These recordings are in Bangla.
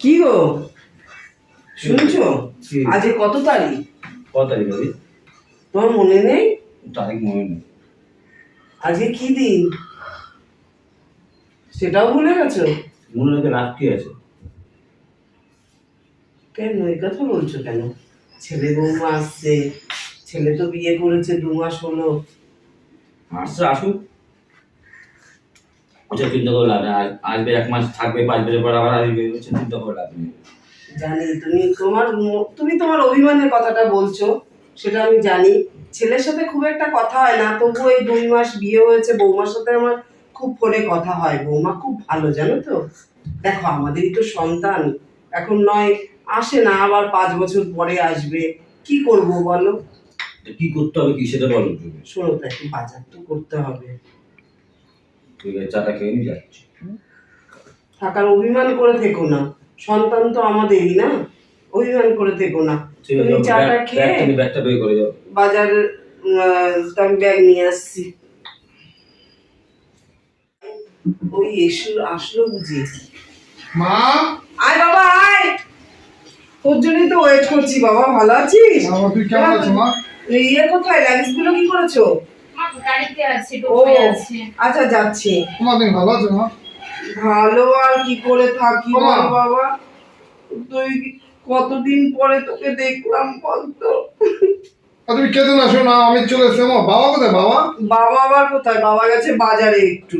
কি গো? শুনছো? আজ কত তারিখ? কত তারিখ হবে তোমার মনে নেই? তারিখ মনে নেই। আজকে কি দিন? সেটাও ভুলে গেছো? মনে রেখে রাত কি আছে? কেন? এই কথা বলছো কেন? ছেলে বৌমা আসছে। ছেলে তো বিয়ে করেছে দু মাস হলো। আসছে আসুক। ওটা চিন্তা করে লাভ নেই। আসবে এক মাস থাকবে পাঁচ বছর পর আবার আসবে ওটা চিন্তা করে লাভ নেই। জানি তুমি তোমার তুমি তোমার অভিমানের কথাটা বলছো সেটা আমি জানি। ছেলের সাথে খুব একটা কথা হয় না তবু এই দুই মাস বিয়ে হয়েছে বৌমার সাথে আমার খুব ফোনে কথা হয়। বৌমা খুব ভালো জানো তো? দেখো আমাদেরই তো সন্তান। এখন নয় আসে না আবার পাঁচ বছর পরে আসবে। কি করব বলো? কি করতে হবে কি সেটা বলো তুমি। শোনো তো একটু বাজার তো করতে হবে। ঠিক আছে চাটা খেয়ে নিয়ে যাচ্ছি। থাকার অভিমান করে থেকো না। সন্তান তো আমাদেরই না? অভিমান করে থেকো না। তুমি চাটা খেয়ে তুমি ব্যাগটা বের করে যাও বাজার আমি ব্যাগ নিয়ে আসছি। ওই এসলো আসলো বুঝি। মা? আয় বাবা আয়! তোর জন্যই তো ওয়েট করছি বাবা ভালো আছিস? বাবা তুই কেমন আছো মা? এই ইয়ে কোথায়? লাগেজগুলো কি করেছ? গাড়িতে আছে ও আছে। আচ্ছা যাচ্ছি। তোমার তুমি ভালো আছো মা? ভালো আর কি করে থাকি বাবা। বাবা? তুই কতদিন পরে তোকে দেখলাম বলতো তুমি কেঁদে না শোনো আমি চলে এসেছি মা। বাবা কোথায় বাবা? বাবা আবার কোথায়? বাবা গেছে বাজারে একটু।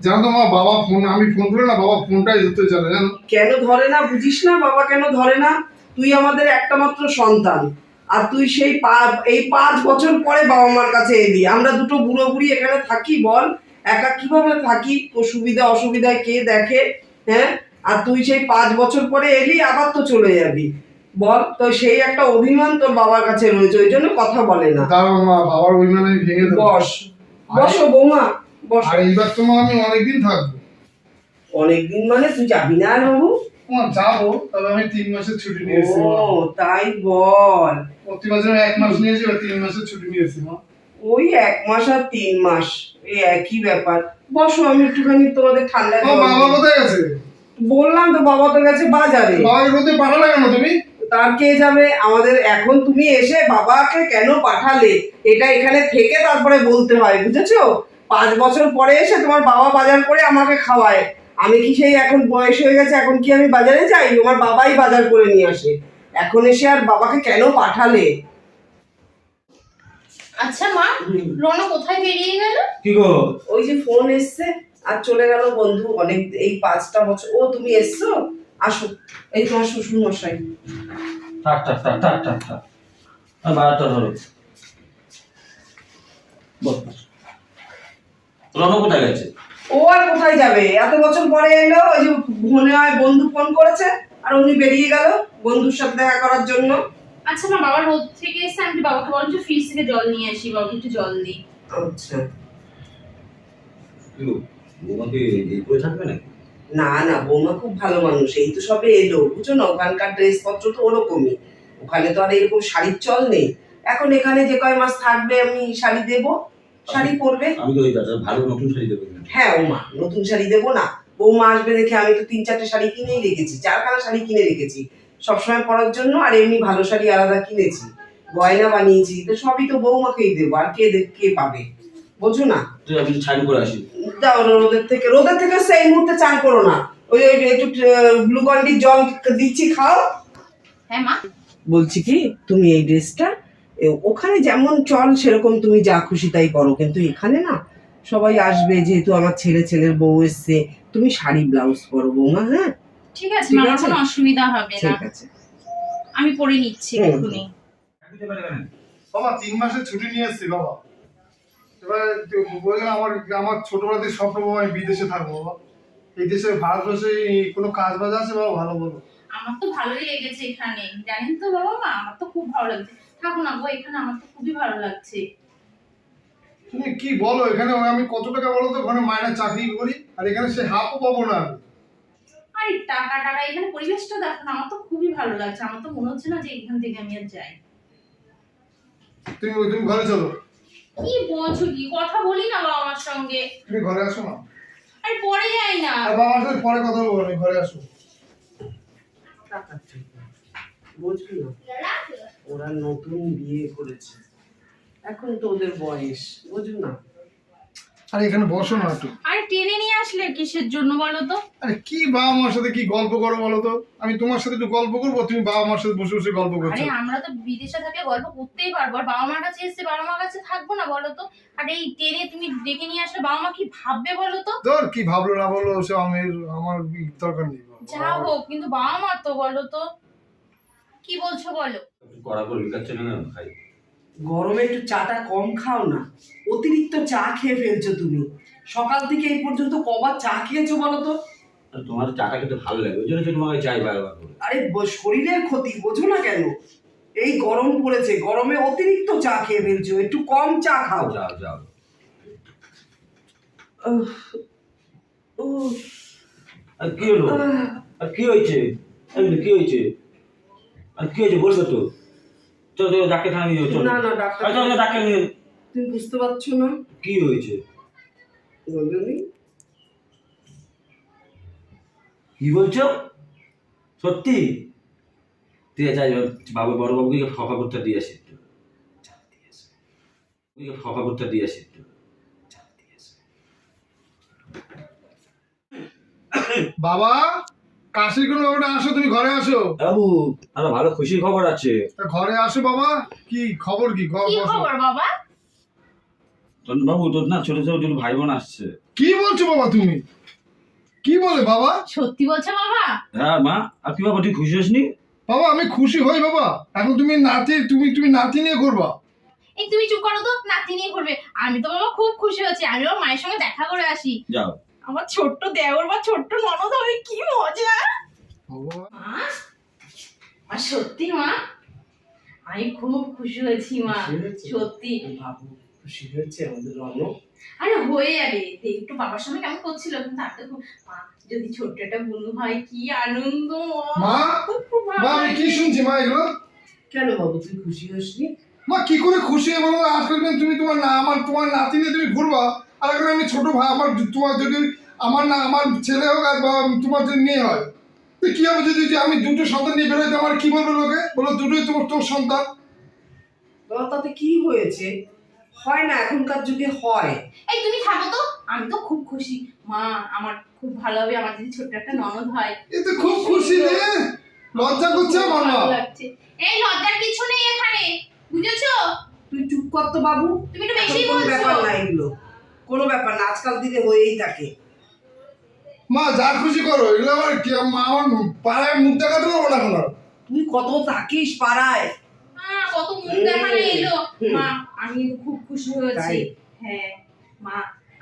জানো তো মা বাবা ফোন আমি ফোন করে না বাবা ফোনটাই ধরতে চালে জানো? কেন ধরে না? বুঝিস না বাবা কেন ধরে না? তুই আমাদের একটা মাত্র সন্তান। আর তুই সেই এই পাঁচ বছর পরে বাবা মার কাছে এলি। আমরা দুটো বুড়ো বুড়ি এখানে থাকি বল। একা কীভাবে থাকি? তো সুবিধা অসুবিধায় কে দেখে হ্যাঁ? আর তুই সেই পাঁচ বছর পরে এলি আবার তো চলে যাবি। বল তো সেই একটা অভিমান তোর বাবার কাছে রয়েছে ওই জন্য কথা বলে না। দাঁড়াও মা বাবার অভিমান আমি ভেঙে দেবো। বস বসো বৌমা বস। আর এইবার তো মা আমি অনেকদিন থাকব। অনেকদিন মানে তুই যাবি না আর বাবু? যাব তবে আমি তিন মাসের ছুটি নিয়েছি ও তাই বল। প্রতি বছর এক মাস নিয়েছি এবার তিন মাসের ছুটি নিয়েছি মা। ওই এক মাস আর তিন মাস এই একই ব্যাপার। বসো আমি একটুখানি তোমাদের ঠান্ডা বাবা কোথায় গেছে? বললাম তো বাবা তো গেছে বাজারে। বাবাকে পাঠালে কেন তুমি? তার কে যাবে? আমাদের এখন তুমি এসে বাবাকে কেন পাঠালে? এটা এখানে থেকে তারপরে বলতে হয় বুঝেছ? পাঁচ বছর পরে এসে তোমার বাবা বাজার করে আমাকে খাওয়ায়। আমি কি সেই এখন বয়স হয়ে গেছে এখন কি আমি বাজারে যাই? তোমার বাবাই বাজার করে নিয়ে আসে। এখন এসে আর বাবাকে কেন পাঠালে? আচ্ছা মা রনো কোথায় বেরিয়ে গেল? কি গো? ওই যে ফোন এসছে আর চলে গেল বন্ধু অনেক এই পাঁচটা বছর ও তুমি এসছো? আসো এই তোমার শ্বশুর মশাই থাক থাক থাক থাক থাক থাক। আর বারোটা ধরো বস। কোথায় গেছে? ও আর কোথায় যাবে? এত বছর পরে এলো ওই যে মনে হয় বন্ধু ফোন করেছে আর উনি বেরিয়ে গেল। বন্ধুর সাথে দেখা করার জন্য। আচ্ছা মা বাবা রোদ থেকে এসে আমি বাবাকে বললাম যে ফ্রিজ থেকে জল নিয়ে আসি বাবাকে একটু জল দিই। আচ্ছা। বৌমাকে এই করে থাকবে নাকি? না না বৌমা খুব ভালো মানুষ এই তো সবে এলো। বুঝছ না ওখানকার ড্রেসপত্র তো ওরকমই। ওখানে তো আর এরকম শাড়ির চল নেই। এখন এখানে যে কয় মাস থাকবে আমি শাড়ি দেবো? শাড়ি পরবে? আমি তো ওই দাদা ভালো নতুন শাড়ি দেবো। হ্যাঁ ওমা নতুন শাড়ি দেবো না। বৌমা আসবে দেখে আমি তো তিন চারটে শাড়ি কিনেই রেখেছি চারখানা শাড়ি কিনে রেখেছি। সবসময় পরার জন্য আর এমনি ভালো শাড়ি আলাদা কিনেছি। গয়না বানিয়েছি তো সবই তো বৌমাকেই দেবো আর কে দে- কে পাবে? বোঝো না? আমি ছাড় করে আসি যাও রোদের থেকে রোদের থেকে সেই মুহূর্তে চান করো না। ওই ওই একটু গ্লুকন্ডির জল দিচ্ছি খাও। হ্যাঁ মা। বলছি কি তুমি এই ড্রেসটা ওখানে যেমন চল সেরকম তুমি যা খুশি তাই করো। কিন্তু এখানে না সবাই আসবে যেহেতু আমার ছেলে ছেলের বউ এসছে তুমি শাড়ি ব্লাউজ পরো বৌমা হ্যাঁ? ঠিক আছে আমার কোনো অসুবিধা হবে না। ঠিক আছে। আমি পরে নিচ্ছি। এক্ষুনি। বাবা তিন মাসের ছুটি নিয়ে এসেছি বাবা। এবার বললাম আমার আমার ছোটবেলা থেকে স্বপ্ন বাবা আমি বিদেশে থাকব বাবা। এই দেশে ভারতবর্ষে কোনো কাজ বাজ আছে বাবা ভালো বলো। আমার তো ভালোই লেগেছে এখানে। জানেন তো বাবা মা আমার তো খুব ভালো লাগছে। থাকো না গো এখানে আমার তো খুবই ভালো লাগছে। তুমি কি বলো এখানে আমি কত টাকা বলো তো ওখানে মায়না চাকরি করি আর এখানে সে হাফও পাবো না আমি। টাকা টাকা এখানে পরিবেশটা দেখো না আমার তো খুবই ভালো লাগছে। আমার তো মনে হচ্ছে না যে এখান থেকে আমি আর যাই। তুমি তুমি ঘরে চলো। কি বলছো কি? কথা বলি না বাবা আমার সঙ্গে। তুমি ঘরে আসো না। আরে পরে যাই না। বাবার সাথে পরে কথা বলব আমি ঘরে আসো। বুঝলি? না ওরা নতুন বিয়ে করেছে। এখন তো ওদের বয়স বুঝলি না? আরে এখানে বসো না একটু। আরে টেনে নিয়ে আসলে কিসের জন্য বলো তো? আরে কি বাবা মার সাথে কি গল্প করো বলো তো? আমি তোমার সাথে একটু গল্প করব তুমি বাবা মার সাথে বসে বসে গল্প করছ। আরে আমরা তো বিদেশে থাকলে গল্প করতেই পারব আর বাবা মার কাছে এসে বাবা মার কাছে থাকব না বলো তো? আর এই টেনে তুমি ডেকে নিয়ে আসলে বাবা মা কি ভাববে বলো তো? তোর কি ভাবলো না বলল সে আমি আমার দরকার নেই যা হোক কিন্তু বাবা মার তো বলো তো। কি বলছো বলো? করে লিখাচ্ছে না কেন? খাই। গরমে একটু চাটা কম খাও না। অতিরিক্ত চা খেয়ে ফেলছো তুমি। সকাল থেকে এই পর্যন্ত কবার চা খেয়েছো বলো তো? তোমার চাটা খেতে ভালো লাগে ওই জন্য তোমাকে চাই বারবার করে। আরে শরীরের ক্ষতি বোঝো না কেন? এই গরম পড়েছে গরমে অতিরিক্ত চা খেয়ে ফেলছো একটু কম চা খাও। যাও যাও। আর কি হলো? আর কি হয়েছে? কি হয়েছে? আর কি হয়েছে? বলবে তো। চলো চলো ডাক্তার নিয়ে যাও, না না ডাক্তার আর চলো চলো, ডাক্তার নিয়ে তুমি বুঝতে পারছ না? কি হয়েছে? কি বলছো? সত্যি? ঠিক আছে আজ বাবু বড় বাবুকে ফাঁকা করতে দিয়ে আসি একটু ওকে ফাঁকা করতে দিয়ে আসি একটু বাবা? কাশির কোনো ব্যাপারটা আসো তুমি ঘরে আসো। বাবু আমার ভালো খুশির খবর আছে। তা ঘরে আসো বাবা কি খবর কি। খবর বাবা? তোর বাবু তোর না ছোট ছোট দুটো ভাই বোন আসছে। কি বলছো বাবা তুমি? কি বলে বাবা? সত্যি বলছো বাবা? হ্যাঁ মা আর কি বাবা তুই খুশি হসনি? বাবা আমি খুশি হই বাবা। এখন তুমি নাতি তুমি তুমি নাতি নিয়ে করবা এই তুমি চুপ করো তো নাতি নিয়ে করবে আমি তো বাবা খুব খুশি হচ্ছি আমি আমার মায়ের সঙ্গে দেখা করে আসি। যাও। আমার ছোট্ট দেওর বা ছোট্ট ননদ হবে কি মজা! বাবা মা মা সত্যি মা? আমি খুব খুশি হয়েছি মা সত্যি। খুশি হয়েছে আমাদের রনক? আরে হয়ে যাবে একটু বাবার সঙ্গে কেমন করছিল? কিন্তু আর তো মা যদি ছোট্ট একটা বুনু হয় কি আনন্দ! মা? খুব খুব মা আমি কি শুনছি মা এগুলো? কেন বাবু তুই খুশি হসনি? মা কি করে খুশি হয়ে বলো আজকাল তুমি তোমার না আমার তোমার নাতি নিয়ে তুমি ঘুরবা? আর এখন আমি ছোট ভাই আমার তোমার যদি আমার না আমার ছেলে হোক আর বা তোমার যদি মেয়ে হয় তো কি হবে যদি আমি দুটো সন্তান নিয়ে বেরোতে আমার কি বলবে লোকে? বলো দুটোই তোমার তোর সন্তান। তাতে কি হয়েছে? হয় না এখনকার যুগে হয়। এই তুমি থাকো তো। আমি তো খুব খুশি। মা আমার খুব ভালো হবে আমার যদি ছোট্ট একটা ননদ হয়। এ তো খুব খুশি রে। লজ্জা করছে আমার মা। ভালো লাগছে। এই লজ্জার কিছু নেই এখানে। বুঝেছ? তুই চুপ কর তো বাবু। তুমি একটু বেশি কোনো বলছো। ব্যাপার না এগুলো। কোনো ব্যাপার না আজকাল দিনে হয়েই থাকে। মা যা খুশি করো এগুলো আমার কি মা আমার পাড়ায় মুখ দেখাতে পারব না এখন তুই কত থাকিস পাড়ায়? কত মুখ দেখানো এলো। মা আমি খুব খুশি হয়েছি। হ্যাঁ মা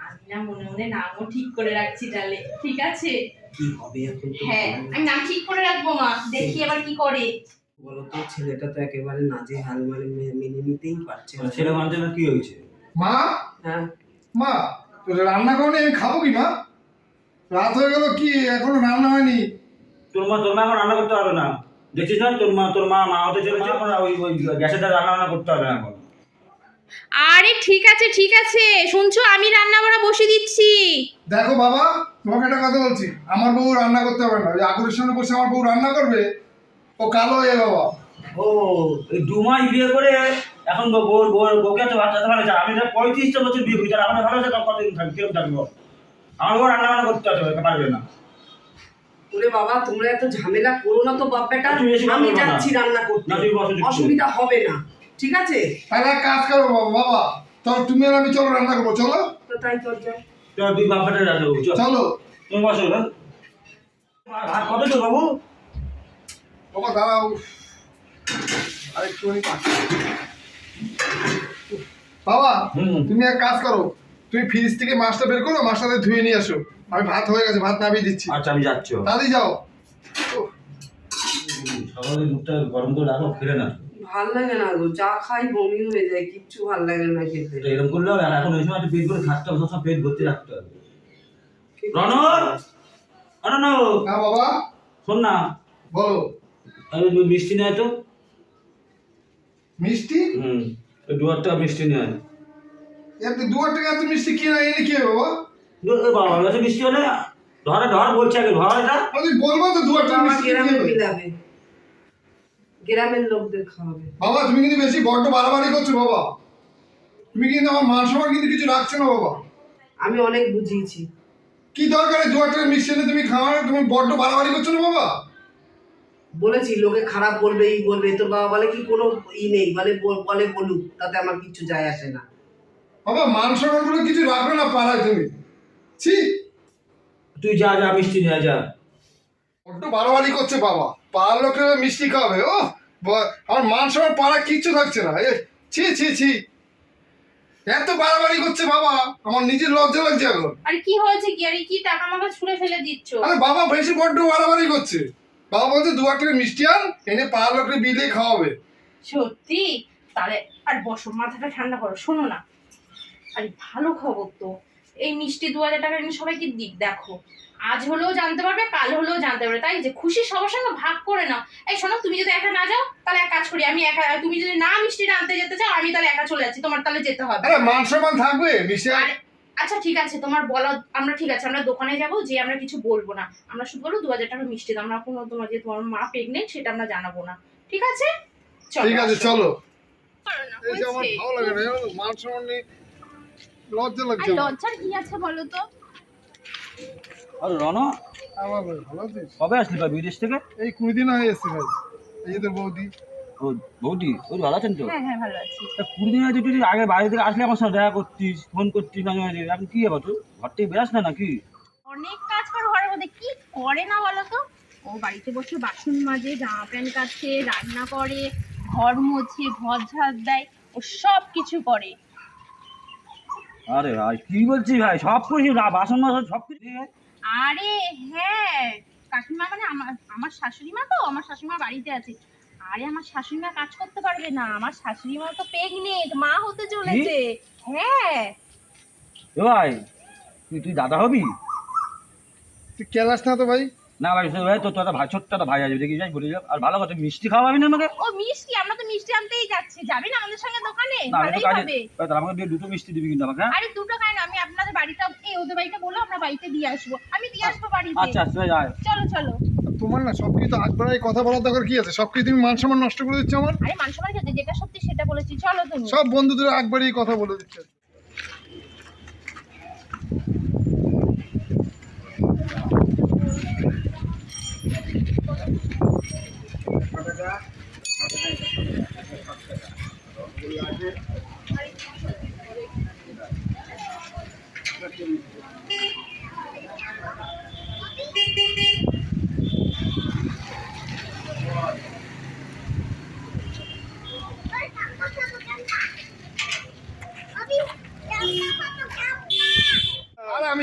আমি না মনে মনে নামও ঠিক করে রাখছি তাহলে ঠিক আছে? কি হবে এখন হ্যাঁ আমি নাম ঠিক করে রাখব মা। দেখি এবার কি করে। বলো তো ছেলেটা তো একেবারে নাজে হাল মানে মেনে নিতেই পারছে না। ছেলে মানুষের কি হয়েছে? মা? হ্যাঁ। মা রান্না করনি আমি খাব কি মা? রাত হয়ে গেল কি এখনও রান্না হয়নি? তোর মা তোর মা এখন রান্না করতে হবে না। দেখছিস না? তোর মা তোর মা মা হতে চলেছে এখন ওই ওই গ্যাসের দ্বারা রান্না বান্না করতে হবে না এখন। আরে ঠিক আছে ঠিক আছে। শুনছো আমি রান্না বান্না বসে দিচ্ছি। দেখো বাবা তোমাকে একটা কথা বলছি। আমার বউ রান্না করতে হবে না। ওই আগুনের সামনে বসে আমার বউ রান্না করবে ও কালো হয়ে বাবা। ও এই দু মাস বিয়ে করে এখন বউ বউ বউ- বউকে তো বাচ্চা ভালো আছে আমি পঁয়ত্রিশটা বছর বিয়ে করেছি আর আমার ভালো আছে কতদিন থাকবে? কীরকম থাকব আমার বউ রান্না বান্না করতে হবে পারবে না। ওরে বাবা তোমরা এত ঝামেলা করো না তো বাপ বেটা। তুমি আমি যাচ্ছি রান্না করতে। অসুবিধা হবে না। ঠিক আছে? তাহলে এক কাজ করো বাবা বাবা। চলো তুমি আর আমি চলো রান্না করব চলো। তো তাই যা চল তুই বাপাটা রান্না করব চলো। তুমি বসো না ভাত কত তো বাবু? বাবা দাঁড়াও। আরেকটুখানি পাক। বাবা হুম। তুমি এক কাজ করো। তুমি ফ্রিজ থেকে মাছটা বের করো মাছটা ধুয়ে নিয়ে আসো। আমি ভাত হয়ে গেছে ভাত নামিয়ে দিচ্ছি। আচ্ছা আমি যাচ্ছি তাড়াতাড়ি যাও। সকালে দুধটা গরম করে রাখো খেলে না। ভালো লাগে না গো যা খাই বমি হয়ে যায় কিচ্ছু ভালো লাগে না খেতে। এটা এরকম করলে আর এখন ওই সময় একটা পেট করে থাকতে হবে সবসময় পেট ভর্তি রাখতে হবে। রনর! রনর! হ্যাঁ বাবা। শোন না। বলো। আমি মিষ্টি নেয় তো মিষ্টি? হুম ওই দু একটা মিষ্টি নেয় এত দু হাজার টাকা এত মিষ্টি কিনে এনে কি হবে বাবা বাবা কাছে মিষ্টি হলে ধরে ধর বলছে আগে ধর এটা। আমি বলব তো দু একটা মিষ্টি গ্রামের দিয়ে বিলাবে। গ্রামের লোকদের খাওয়াবে। বাবা তুমি কিন্তু বেশি বড্ড বাড়াবাড়ি করছ বাবা। তুমি কিন্তু আমার মান সম্মান কিন্তু কিছু রাখছো না বাবা। আমি অনেক বুঝিয়েছি। কি দরকার দু একটা মিষ্টি এনে তুমি খাওয়ানো তুমি বড্ড বাড়াবাড়ি করছ না বাবা? বলেছি লোকে খারাপ বলবে এই বলবে তোর বাবা বলে কি কোনো ই নেই বলে বল- বলে বলুক তাতে আমার কিছু যায় আসে না। বাবা মান সম্মান বলে কিছু রাখবে না পাড়ায় তুমি? ছি। তুই যা যা মিষ্টি নিয়ে যা। বড্ড বাড়াবাড়ি করছে বাবা। পাড়ার লোকের মিষ্টি খাবে ও আমার মান সম্মান পাড়া কিচ্ছু থাকছে না। এ ছি ছি ছি। এত বাড়াবাড়ি করছে বাবা আমার নিজের লজ্জা লাগছে এখন। আরে কি হয়েছে কি? আরে কি টাকা মাকা ছুঁড়ে ফেলে দিচ্ছ? আরে বাবা বেশি বড্ড বাড়াবাড়ি করছে। বাবা বলছে দু একটা মিষ্টি আন এনে পাড়ার লোকের বিলে খাওয়াবে। সত্যি? তাহলে আর বসো মাথাটা ঠান্ডা করো শোনো না। আরে ভালো খবর তো। এই মিষ্টি দু হাজার টাকা এনে সবাইকে দিক দেখো। আজ হলেও জানতে পারবে কাল হলেও জানতে পারবে। তাই যে খুশি সবার সঙ্গে ভাগ করে নাও। এই শোনো তুমি যদি একা না যাও তাহলে এক কাজ করি আমি একা তুমি যদি না মিষ্টিটা আনতে যেতে চাও আমি তাহলে একা চলে যাচ্ছি তোমার তাহলে যেতে হবে। মান সম্মান থাকবে মিষ্টি আচ্ছা ঠিক আছে তোমার বলা আমরা ঠিক আছে আমরা দোকানে যাব যে আমরা কিছু বলব না। আমরা শুধু বলব দু হাজার টাকা মিষ্টি দাম আমরা কোনো তোমার যে তোমার মা প্রেগনেন্ট সেটা আমরা জানাব না। ঠিক আছে? চলো, ঠিক আছে চলো। এই যে আমার ভালো লাগে না মান সম্মান নেই লজ্জা আর লাগছে লজ্জার কি আছে বলো তো? আরে রন আমার ভালো আছিস? কবে আসলি ভাই বিদেশ থেকে? এই কুড়ি দিন হয়ে এসছে ভাই এই তোর বৌদি। ও বৌদি ওই ভালো আছেন তো? হ্যাঁ হ্যাঁ ভালো আছি। তা কুড়ি দিন আগে তুই আগে বাড়ি থেকে আসলে আমার সাথে দেখা করতিস ফোন করতিস মাঝে মাঝে। এখন কি ব্যাপার তুই ঘর থেকে বেরাস না নাকি? অনেক কাজ করে ঘরের মধ্যে। কি করে না বলো তো? ও বাড়িতে বসে বাসন মাজে জামা প্যান্ট কাচ্ছে রান্না করে ঘর মোছে ঘর ঝাড় দেয় ও সব কিছু করে। আরে ভাই কি বলছিস ভাই? সব কিছু না বাসন মাসন সব কিছু আরে হ্যাঁ। কাকিমা মানে আমার আমার শাশুড়ি মা তো আমার শাশুড়ি মা বাড়িতে আছে। আরে আমার শাশুড়ি মা কাজ করতে পারবে না আমার শাশুড়ি মা তো প্রেগনেন্ট মা হতে চলেছে। হ্যাঁ। ভাই তুই তুই দাদা হবি? তুই কেলাস না তো ভাই? না ভাই শোন ভাই তোর তো একটা ভাই ছোট্ট একটা ভাই আছে দেখি যাই বলে যা আর ভালো কথা মিষ্টি খাওয়াবি না আমাকে? ও মিষ্টি আমরা তো মিষ্টি আনতেই যাচ্ছি। যাবি না আমাদের সঙ্গে দোকানে? ভালোই হবে। ভাই, তাহলে আমাকে দুটো মিষ্টি দিবি কিন্তু আমাকে হ্যাঁ? আরে দুটো খাই না আমি আপনাদের বাড়িটা এই ওদের বাড়িটা বলো আমরা বাড়িতে দিয়ে আসব। আমি দিয়ে আসব বাড়িতে। আচ্ছা আচ্ছা যায় চলো চলো। তোমার না সব কিছু আগবাড়াই কথা বলার দরকার কি আছে সব কিছু তুমি মান সম্মান নষ্ট করে দিচ্ছ আমার আরে মানুষ আমার সাথে যেটা সত্যি সেটা বলেছি চলো তুমি সব বন্ধুদের আগবাড়িয়ে কথা বলে দিচ্ছে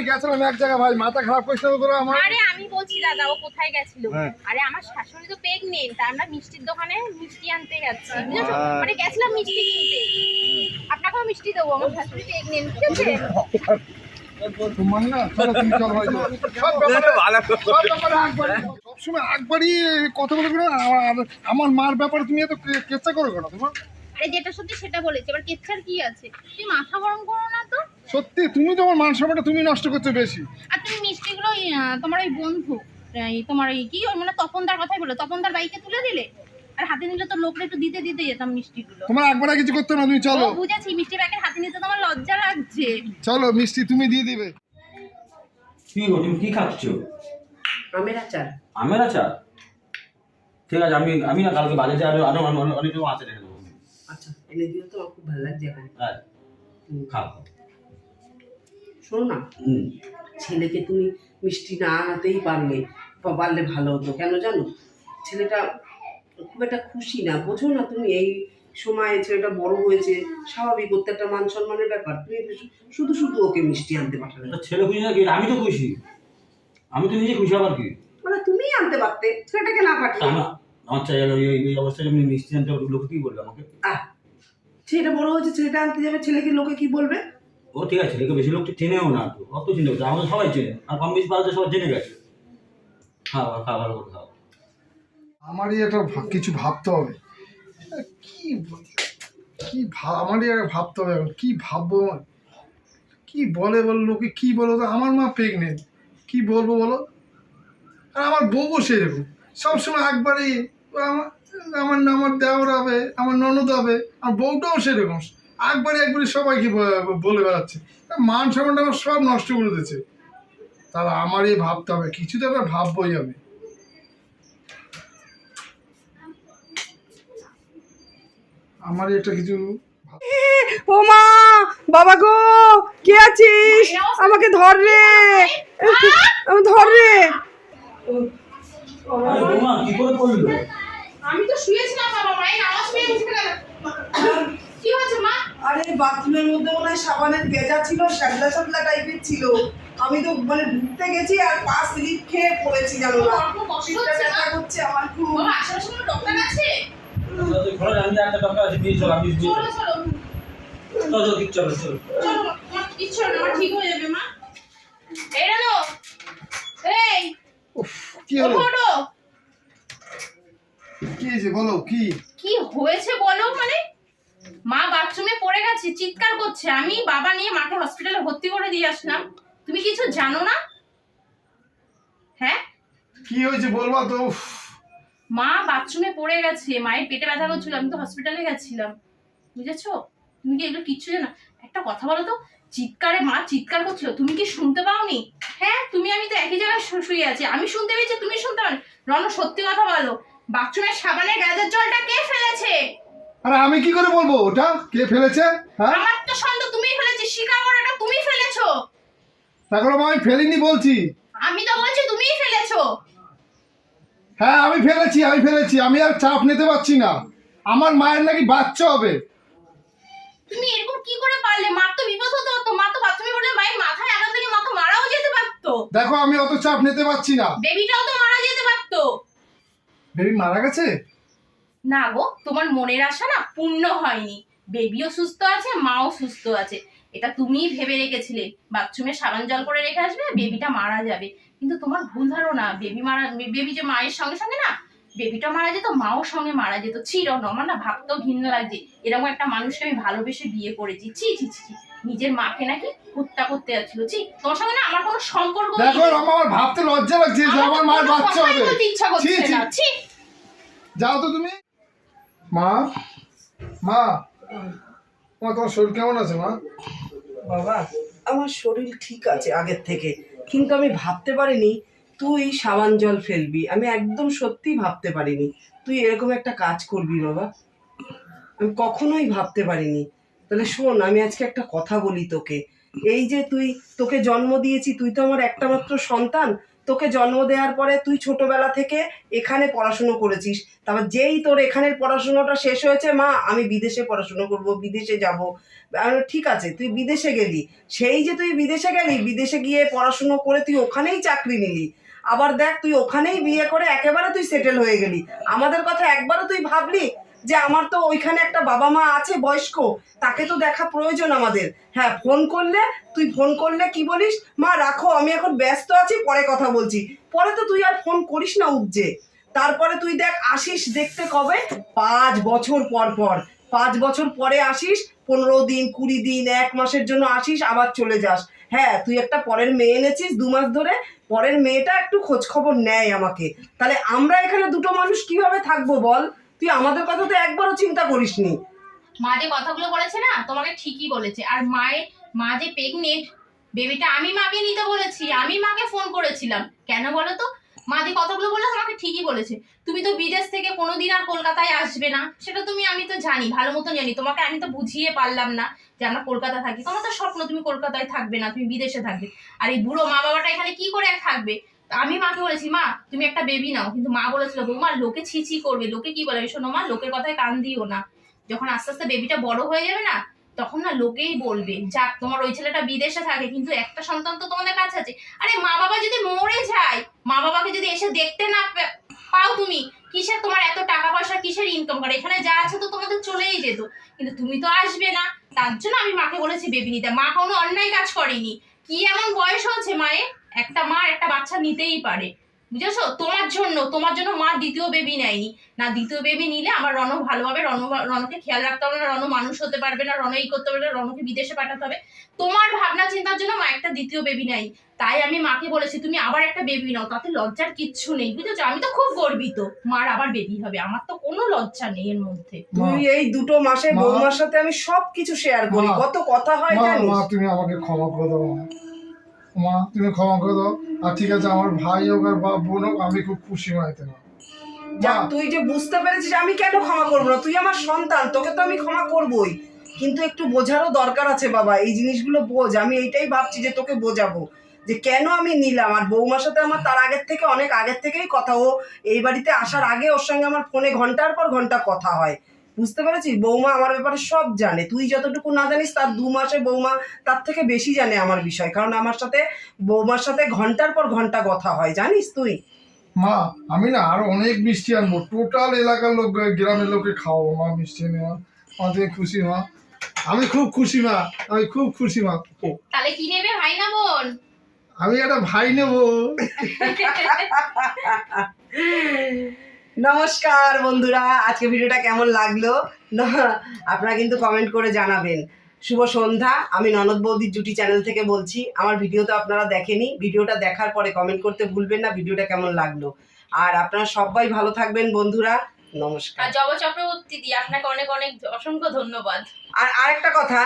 গেছিলাম এক জায়গায় ভাই মাথা খারাপ তো তোরা আমার। আরে আমি বলছি দাদা ও কোথায় গেছিল? হ্যাঁ। আরে আমার শাশুড়ি তো প্রেগনেন্ট তা আমরা মিষ্টির দোকানে মিষ্টি আনতে যাচ্ছি বুঝেছ? হ্যাঁ। মানে গেছিলাম মিষ্টি কিনতে। আপনাকেও মিষ্টি দেবো আমার শাশুড়ি প্রেগনেন্ট ঠিক আছে সবসময় আগবাড়ি কথা বলে কেন আমার আমার মার ব্যাপারে তুমি এত কেচ্ছা করো কেন তোমার? আরে যেটা সত্যি সেটা বলেছি এবার কেচ্ছার কি আছে? তুমি মাথা গরম করো না তো। সত্যি তুমি তোমার মান সম্মানটা তুমি নষ্ট করছ বেশি। আর তুমি মিষ্টিগুলো তোমার ওই বন্ধু এই তোমার ওই কি ওই মানে তপনদার কথাই বলো তপনদার বাইকে তুলে দিলে আর হাতে নিলে তো লোকরা একটু দিতে দিতে যেতাম মিষ্টিগুলো। তোমার একবার কিছু করতে না তুমি চলো। বুঝেছি মিষ্টি প্যাকেট হাতে নিতে তোমার লজ্জা লাগছে। চলো মিষ্টি তুমি দিয়ে দিবে। কি গো তুমি কি খাচ্ছ? আমের আচার। আমের আচার? ঠিক আছে আমি আমি না কালকে বাজারে আরও আরও অনেক আচার রেখে দেবো। আচ্ছা এনে দিও তো খুব ভালো লাগছে এখন। হ্যাঁ। খাও। শোনো না। ছেলেকে তুমি মিষ্টি না আনাতেই পারলে বা পারলে ভালো হতো কেন জানো? ছেলেটা খুব একটা খুশি না। বোঝো না তুমি এই সময় ছেলেটা বড় হয়েছে স্বাভাবিক ওর একটা মান সম্মানের ব্যাপার। তুমি শুধু শুধু ওকে মিষ্টি আনতে পাঠালে। ছেলে খুশি না কি? আমি তো খুশি। আমি তো নিজে খুশি আবার কি? মানে তুমি আনতে পারতে ছেলেটাকে না পাঠিয়ে। আমার চাই এই অবস্থায় আমি মিষ্টি আনতে লোকে কি বলবে আমাকে? ছেলেটা বড় হয়েছে ছেলেটা আনতে যাবে ছেলেকে লোকে কি বলবে? ও ঠিক আছে ছেলেকে বেশি লোক তো চেনেও না তো, অত চিনে গেছে আমাদের সবাই চেনে, আর কম বেশি পাড়াতে সবাই জেনে গেছে। খাওয়া খাওয়া করে খাও। আমারই একটা কিছু ভাবতে হবে। কি কি আমারই একটা ভাবতে হবে এখন। কি ভাববো? কি বলে বল লোকে কি বলো তো? আমার মা প্রেগনেন্ট কি বলব বলো? আর আমার বউও সেরকম। সবসময় একবারই আমার আমার আমার দেওয়ার হবে, আমার ননদ হবে, আমার বউটাও সেরকম। একবারে একবারে সবাইকে বলে বেড়াচ্ছে। মান সম্মানটা আমার সব নষ্ট করে দিয়েছে। তাহলে আমারই ভাবতে হবে কিছু তো একবার ভাববোই আমি। আমারই একটা কিছু ও মা বাবা গো কে আছিস? আমাকে ধর রে। আমি ধর রে। আরে বৌমা কি করে করল? আমি তো শুয়েছিলাম বাবা মায়ের আওয়াজ পেয়ে উঠে গেল কি হয়েছে মা? আরে বাথরুমের মধ্যে মনে হয় সাবানের গেজা ছিল শ্যাবলা শ্যাবলা টাইপের ছিল। আমি তো মানে ঢুকতে গেছি আর পা স্লিপ খেয়ে পড়েছি জানো না। হচ্ছে আমার খুব। আশেপাশে ডক্টর আছে? ঘরে আমি একটা ডক্টর আছে নিয়ে চলো আমি নিয়ে চলো চলো। চলো। চলো ঠিক চলো চলো। চলো মা কিচ্ছু না আমার ঠিক হয়ে যাবে মা। এই রানো এই। কি হলো? ওঠো ওঠো। কি হয়েছে বলো কি? কি হয়েছে বলো মানে? মা বাথরুমে পড়ে গেছে চিৎকার করছে। আমি বাবা নিয়ে মাকে হসপিটালে ভর্তি করে দিয়ে আসলাম। তুমি কিছু জানো না? হ্যাঁ? কি হয়েছে বলবা তো? মা বাথরুমে পড়ে গেছে মায়ের পেটে ব্যথা করছিল আমি তো হসপিটালে গেছিলাম। বুঝেছ? তুমি কি এগুলো কিচ্ছু জানো? একটা কথা বলো তো চিৎকারে মা চিৎকার করছিল তুমি কি শুনতে পাওনি? হ্যাঁ তুমি আমি তো একই জায়গায় শুয়ে আছি। আমি শুনতে পেয়েছি তুমি শুনতে পাওনি। রণ সত্যি কথা বলো বাথরুমের সাবানের গাজের জলটা কে ফেলেছে? আরে আমি কি করে বলব? ওটা কে ফেলেছে? হ্যাঁ? আমার তো সন্দেহ তুমিই ফেলেছি স্বীকার করাটা তুমি ফেলেছো। এখন আমি ফেলিনি বলছি। আমি তো বলছি তুমিই ফেলেছো। হ্যাঁ আমি ফেলেছি আমি ফেলেছি আমি আর চাপ নিতে পারছি না। আমার মায়ের নাকি বাচ্চা হবে। তুমি এরকম কি করে পারলে? মার তো বিপদ হতে হতো মা তো বাথরুমে পড়লে মায়ের মাথায় আঘাত লেগে মা তো মারাও যেতে পারতো। দেখো আমি অত চাপ নিতে পারছি না। বেবিটাও তো মারা যেতে পারতো। বেবি মারা গেছে? না গো তোমার মনের আশা না পূর্ণ হয়নি। বেবিও সুস্থ আছে মাও সুস্থ আছে। এটা তুমিই ভেবে রেখেছিলে। বাথরুমে সাবান জল করে রেখে আসবে বেবিটা মারা যাবে। কিন্তু তোমার ভুল ধারণা বেবি মারা বেবি যে মায়ের সঙ্গে সঙ্গে না বেবিটা মারা যেত মাও সঙ্গে মারা যেত। ছিল আমার না ভাবতেও ঘৃণা লাগছে। এরকম একটা মানুষকে আমি ভালোবেসে বিয়ে করেছি। ছি ছি ছি ছি। নিজের মাকে নাকি হত্যা করতে যাচ্ছিল। ছি তোমার সঙ্গে না আমার কোনো সম্পর্ক। দেখো আমার ভাবতে লজ্জা লাগছে আমার কোনো বাচ্চা হবে। ইচ্ছা ছি, করছে না। ছি। যাও তো তুমি। মা? মা? মা, তোমার শরীর কেমন আছে, মা? বাবা, আমার শরীর ঠিক আছে আগের থেকে, কিন্তু আমি ভাবতে পারিনি তুই সাবান জল ফেলবি। আমি একদম সত্যি ভাবতে পারিনি। তুই এরকম একটা কাজ করবি, বাবা। আমি কখনোই ভাবতে পারিনি। তাহলে শোন, আমি আজকে একটা কথা বলি তোকে। এই যে তুই, তোকে জন্ম দিয়েছি, তুই তো আমার একটা মাত্র সন্তান। তোকে জন্ম দেওয়ার পরে তুই ছোটবেলা থেকে এখানে পড়াশুনো করেছিস। তারপর যেই তোর এখানের পড়াশুনোটা শেষ হয়েছে, মা, আমি বিদেশে পড়াশুনো করব, বিদেশে যাব। ঠিক আছে, তুই বিদেশে গেলি। সেই যে তুই বিদেশে গেলি, বিদেশে গিয়ে পড়াশুনো করে তুই ওখানেই চাকরি নিলি। আবার দেখ, তুই ওখানেই বিয়ে করে একেবারে তুই সেটেল হয়ে গেলি। আমাদের কথা একবারও তুই ভাবলি? যে আমার তো ওইখানে একটা বাবা মা আছে, বয়স্ক, তাকে তো দেখা প্রয়োজন আমাদের। হ্যাঁ ফোন করলে, তুই ফোন করলে কি বলিস? মা, রাখো, আমি এখন ব্যস্ত আছি, পরে কথা বলছি। পরে তো তুই আর ফোন করিস না উপজে। তারপরে তুই দেখ, আসিস দেখতে কবে? পাঁচ বছর পর পর। পাঁচ বছর পরে আসিস, পনেরো দিন, কুড়ি দিন, এক মাসের জন্য আসিস, আবার চলে যাস। হ্যাঁ তুই একটা পরের মেয়ে এনেছিস দু মাস ধরে, পরের মেয়েটা একটু খোঁজ খবর নেয় আমাকে। তাহলে আমরা এখানে দুটো মানুষ কীভাবে থাকব বল? তুই আমাদের কথা তো একবারও চিন্তা করিসনি। মা যে কথাগুলো বলেছে না, তোমাকে ঠিকই বলেছে। আর মায়ের, মা যে প্রেগনেন্ট বেবিটা আমি মাকে নিতে বলেছি, আমি মাকে ফোন করেছিলাম। কেন বলো তো? মা যে কথাগুলো বলে তোমাকে ঠিকই বলেছে। তুমি তো বিদেশ থেকে কোনোদিন আর কলকাতায় আসবে না, সেটা তুমি, আমি তো জানি, ভালো মতন জানি। তোমাকে আমি তো বুঝিয়ে পারলাম না যে আমরা কলকাতা থাকি। তোমার তো স্বপ্ন, তুমি কলকাতায় থাকবে না, তুমি বিদেশে থাকবে। আর এই বুড়ো মা বাবাটা এখানে কি করে থাকবে? আমি মাকে বলেছি, মা, তুমি একটা বেবি নাও। কিন্তু মা বলেছিল, বৌমা, লোকে ছিছি করবে, লোকে কি বলে শোনো মা, লোকের কথায় কান দিও না। যখন আস্তে আস্তে বেবিটা বড় হয়ে যাবে না, তখন না লোকেই বলবে, যাক, তোমার ওই ছেলেটা বিদেশে থাকে, কিন্তু একটা সন্তান তো তোমাদের কাছে আছে। আরে, মা বাবা যদি মরে যায়, মা বাবাকে যদি এসে দেখতে না পাও তুমি, কিসের তোমার এত টাকা পয়সা কিসের ইনকাম করে এখানে যা আছে তো তোমাদের চলেই যেত। কিন্তু তুমি তো আসবে না। তার জন্য আমি মাকে বলেছি বেবি নিতে। মা কোনো অন্যায় কাজ করেনি। কি এমন বয়স হচ্ছে মায়ের? একটা মা একটা বাচ্চা নিতেই পারে। বুঝেছ? তোমার জন্য তোমার জন্য মা দ্বিতীয় বেবি নেয়নি। না দ্বিতীয় বেবি নিলে আমার রণ ভালোভাবে রণ রণকে খেয়াল রাখতে হবে না রণ মানুষ হতে পারবে না রণ এই করতে পারবে না রণকে বিদেশে পাঠাতে হবে। তোমার ভাবনা চিন্তার জন্য মা একটা দ্বিতীয় বেবি নাই তাই আমি মাকে বলেছি তুমি আবার একটা বেবি নাও তাতে লজ্জার কিচ্ছু নেই। বুঝেছ? আমি তো খুব গর্বিত মার আবার বেবি হবে। আমার তো কোনো লজ্জা নেই এর মধ্যে। তুই এই দুটো মাসে বৌমার সাথে আমি সবকিছু শেয়ার করি। কত কথা হয় জানিস? তুমি আমাকে ক্ষমা করে দাও মা তুমি ক্ষমা করে দাও। আর ঠিক আছে আমার ভাই হোক আর বা বোন হোক আমি খুব খুশি এতে মা। যা তুই যে বুঝতে পেরেছিস আমি কেন ক্ষমা করব না? তুই আমার সন্তান তোকে তো আমি ক্ষমা করবই। কিন্তু একটু বোঝারও দরকার আছে বাবা এই জিনিসগুলো বোঝ। আমি এইটাই ভাবছি যে তোকে বোঝাবো। যে কেন আমি নিলাম? আর বৌমার সাথে আমার তার আগের থেকে অনেক আগের থেকেই কথা। ও এই বাড়িতে আসার আগে ওর সঙ্গে আমার ফোনে ঘণ্টার পর ঘণ্টা কথা হয়। বুঝতে পেরেছিস? বৌমা আমার ব্যাপারে সব জানে। তুই যতটুকু না জানিস তার দু মাসে বৌমা তার থেকে বেশি জানে আমার বিষয়। কারণ আমার সাথে বৌমার সাথে ঘণ্টার পর ঘণ্টা কথা হয়। জানিস তুই? মা আমি না আরও অনেক মিষ্টি আনব। টোটাল এলাকার লোক গ্রামের লোকে খাওয়াবো মা মিষ্টি এনে আমাদের খুশি মা? আমি খুব খুশি মা। আমি খুব খুশি মা। তাহলে কি নেবে ভাই না বোন? আমি একটা ভাই নেব। নমস্কার বন্ধুরা। আজকে ভিডিওটা কেমন লাগল? না আপনারা কিন্তু কমেন্ট করে জানাবেন। শুভ সন্ধ্যা। আমি ননদ বৌদির জুটি চ্যানেল থেকে বলছি আমার ভিডিও তো আপনারা দেখেনি। ভিডিওটা দেখার পরে কমেন্ট করতে ভুলবেন না ভিডিওটা কেমন লাগল? আর আপনারা সবাই ভালো থাকবেন বন্ধুরা। নমস্কার। জবা চক্রবর্তী দি আপনাকে অনেক অনেক অসংখ্য ধন্যবাদ। আর আরেকটা কথা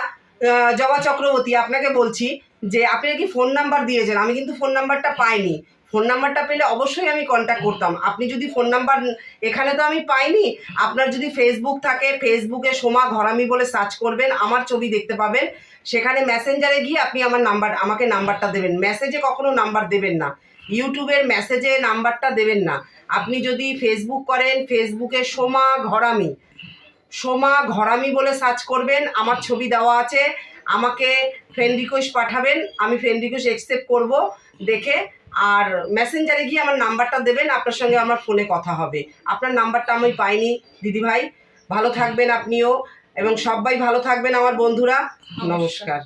জবা চক্রবর্তী, আপনাকে বলছি যে আপনি কি ফোন নাম্বার দিয়েছেন। আমি কিন্তু ফোন নাম্বারটা পাইনি। ফোন নাম্বারটা পেলে অবশ্যই আমি কন্ট্যাক্ট করতাম। আপনি যদি ফোন নাম্বার এখানে তো আমি পাইনি। আপনার যদি ফেসবুক থাকে ফেসবুকে সোমা ঘরামি বলে সার্চ করবেন, আমার ছবি দেখতে পাবেন। সেখানে মেসেঞ্জারে গিয়ে আপনি আমার নাম্বার আমাকে নাম্বারটা দেবেন। মেসেজে কখনো নাম্বার দেবেন না। ইউটিউবের মেসেজে নাম্বারটা দেবেন না। আপনি যদি ফেসবুক করেন ফেসবুকে সোমা ঘরামি সোমা ঘরামি বলে সার্চ করবেন আমার ছবি দেওয়া আছে আমাকে ফ্রেন্ড রিকোয়েস্ট পাঠাবেন আমি ফ্রেন্ড রিকোয়েস্ট অ্যাকসেপ্ট করব দেখে আর মেসেঞ্জারে গিয়ে আমার নাম্বারটা দেবেন আপনার সঙ্গে আমার ফোনে কথা হবে। আপনার নাম্বারটা আমি পাইনি দিদিভাই ভালো থাকবেন আপনিও এবং সবাই ভালো থাকবেন আমার বন্ধুরা। নমস্কার।